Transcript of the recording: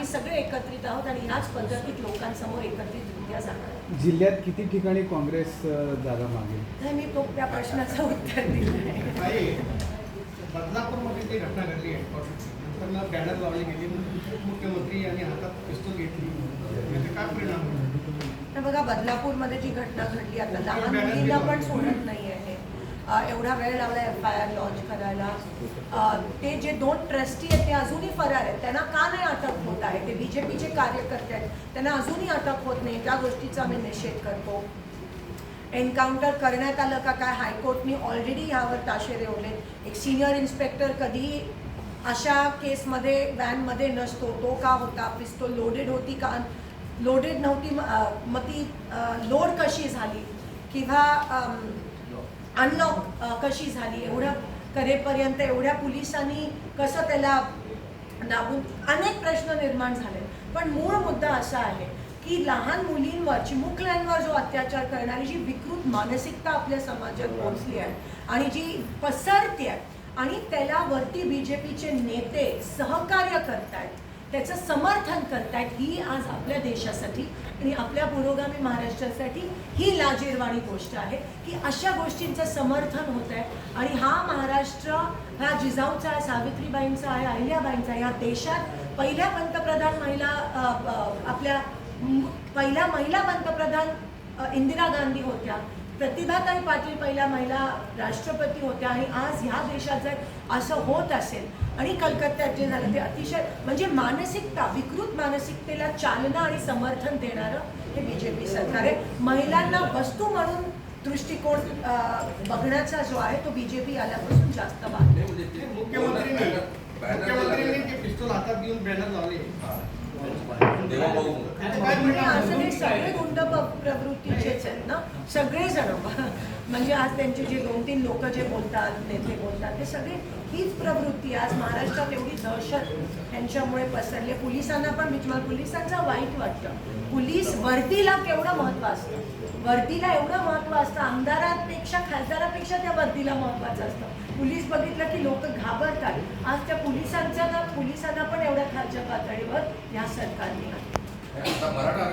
आम्ही सगळे एकत्रित आहोत आणि ह्याच पद्धतीत लोकांसमोर एकत्रितरित्या जाणार. जिल्ह्यात किती ठिकाणी काँग्रेस जागा मागेल? नाही मी तो त्या प्रश्नाचं उत्तर दिलं आहे. ताई, बदलापूरमध्ये जी घटना घडली आहे. नंतर बॅनर लावली गेली. मुख्यमंत्री यांनी हातात पिस्तूल घेतली. याचे काय परिणाम? तर बघा बदलापूरमध्ये जी घटना घडली आता लहान मुलीला पण सोडत नाही आहे. एवढा वेळ लागला एफ आय आर लॉन्च करायला ते जे दोन ट्रस्टी आहेत ते अजूनही फरार आहेत. त्यांना का नाही होत आहे. ते बी जे पीचे कार्यकर्ते आहेत. त्यांना अजूनही अटक होत नाही. त्या गोष्टीचा आम्ही निषेध करतो. एन्काउंटर करण्यात आलं का काय? हायकोर्टनी ऑलरेडी ह्यावर ताशे रेवले एक सिनियर इन्स्पेक्टर कधी अशा केसमध्ये व्हॅनमध्ये नसतो. तो का होता? पिस्तोल लोडेड होती का? लोडेड नव्हती. मग ती लोड कशी झाली? किंवा अनलॉक कशी झाली? एवढं करेपर्यंत एवढ्या पोलिसांनी कसं त्याला दाबून अनेक प्रश्न निर्माण झाले. पण मूळ मुद्दा असा आहे की लहान मुलींवर चिमुकल्यांवर जो अत्याचार करणारी जी विकृत मानसिकता आपल्या समाजात पोहोचली आहे आणि जी पसरते आहे आणि त्याला वरती बी जे पीचे नेते सहकार्य करतायत त्याचं समर्थन करतायत ही आज आपल्या देशासाठी आणि आपल्या पुरोगामी महाराष्ट्रासाठी ही लाजीरवाणी गोष्ट आहे की अशा गोष्टींचं समर्थन होत आहे आणि हा महाराष्ट्र हा जिजाऊचा आहे सावित्रीबाईंचा आहे अहिल्याबाईंचा आहे या देशात पहिल्या पंतप्रधान महिला आपल्या पहिल्या महिला पंतप्रधान इंदिरा गांधी होत्या. प्रतिभाताई पाटील पहिल्या महिला राष्ट्रपती होत्या आणि आज ह्या देशात जर असं होत असेल. आणि कलकत्त्यात जे झालं ते अतिशय म्हणजे मानसिकता विकृत मानसिकतेला चालना आणि समर्थन देणारं हे बी जे पी सरकार आहे. महिलांना वस्तू म्हणून दृष्टिकोन बघण्याचा जो आहे तो बी जे पी आल्यापासून जास्त वाढतो मुख्यमंत्री मुख्यमंत्र्यांनी पिस्तूल हातात घेऊन बॅनर लावले. म्हणजे सगळे गुंड प्रवृत्तीचेच आहेत ना? सगळे जण म्हणजे आज त्यांचे जे दोन तीन लोक जे बोलतात नेते बोलतात ते सगळे हीच प्रवृत्ती. आज महाराष्ट्रात एवढी दहशत त्यांच्यामुळे पसरली. पोलिसांना पण मी पोलिसांचा पोलिसांचं वाईट वाटतं. पोलीस वर्दीला केवढं महत्त्व असतं? वर्दीला एवढं महत्त्व असतं. आमदारांपेक्षा खासदारापेक्षा त्या वर्दीला महत्त्वाचं असतं. पोलीस बघितलं की लोक घाबरतात. आज त्या पोलिसांचा ना पोलिसांना पण राज्य पातळीवर या सरकारने.